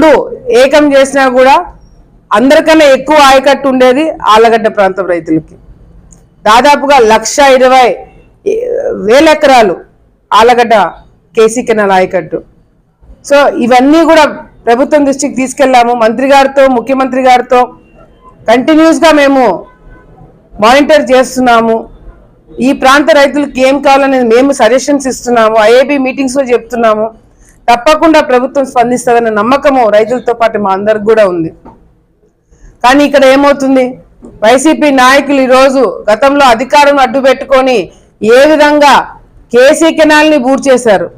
రెండు ఏకం చేసినా కూడా అందరికన్నా ఎక్కువ ఆయకట్టు ఉండేది ఆళ్ళగడ్డ ప్రాంతం రైతులకి. దాదాపుగా లక్ష ఇరవై వేల ఎకరాలు ఆలగడ్డ కేసీ కెనాల్ ఆయకట్టు. సో ఇవన్నీ కూడా ప్రభుత్వం దృష్టికి తీసుకెళ్ళాము. మంత్రి గారితో ముఖ్యమంత్రి గారితో కంటిన్యూస్గా మేము మానిటర్ చేస్తున్నాము. ఈ ప్రాంత రైతులకు ఏం కావాలనేది మేము సజెషన్స్ ఇస్తున్నాము. ఐఏబి మీటింగ్స్లో చెప్తున్నాము. తప్పకుండా ప్రభుత్వం స్పందిస్తుందనే నమ్మకము రైతులతో పాటు మా అందరికి కూడా ఉంది. కానీ ఇక్కడ ఏమవుతుంది? వైసీపీ నాయకులు ఈరోజు గతంలో అధికారం అడ్డు పెట్టుకొని ఏ విధంగా కేసీ కెనాల్ని బూర్ చేశారు?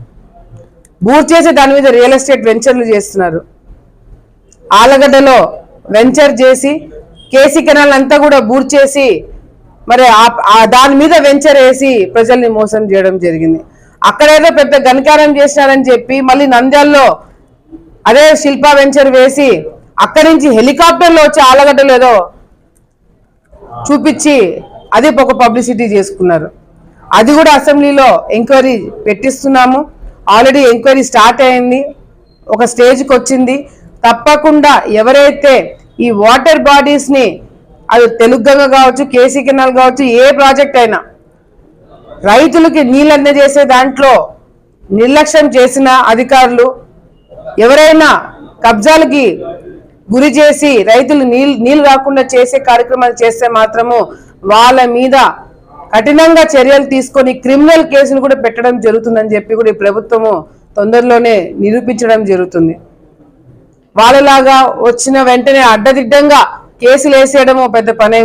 బూర్ చేసి దాని మీద రియల్ ఎస్టేట్ వెంచర్లు చేస్తున్నారు. ఆలగడ్డలో వెంచర్ చేసి కేసీ కెనాల్ అంతా కూడా బూర్ చేసి మరి ఆ దాని మీద వెంచర్ వేసి ప్రజల్ని మోసం చేయడం జరిగింది. అక్కడేదో పెద్ద గణకారం చేసినారని చెప్పి మళ్ళీ నంద్యాల్లో అదే శిల్పా వెంచర్ వేసి అక్కడి నుంచి హెలికాప్టర్లో వచ్చి ఆలగడ్డలు ఏదో చూపించి అది ఒక పబ్లిసిటీ చేసుకున్నారు. అది కూడా అసెంబ్లీలో ఎంక్వైరీ పెట్టిస్తున్నాము. ఆల్రెడీ ఎంక్వైరీ స్టార్ట్ అయింది. ఒక స్టేజ్కి వచ్చింది. తప్పకుండా ఎవరైతే ఈ వాటర్ బాడీస్ని అది తెలుగు గంగ కావచ్చు కేసీ కెనాల్ కావచ్చు ఏ ప్రాజెక్ట్ అయినా రైతులకి నీళ్ళు అందజేసే దాంట్లో నిర్లక్ష్యం చేసిన అధికారులు ఎవరైనా కబ్జాలకి గురి చేసి రైతులు నీళ్ళు నీళ్ళు రాకుండా చేసే కార్యక్రమాలు చేస్తే మాత్రము వాళ్ళ మీద కఠినంగా చర్యలు తీసుకొని క్రిమినల్ కేసులు కూడా పెట్టడం జరుగుతుందని చెప్పి కూడా ఈ ప్రభుత్వము తొందరలోనే నిరూపించడం జరుగుతుంది. వాళ్ళలాగా వచ్చిన వెంటనే అడ్డదిడ్డంగా కేసులు వేసేయడము పెద్ద పనే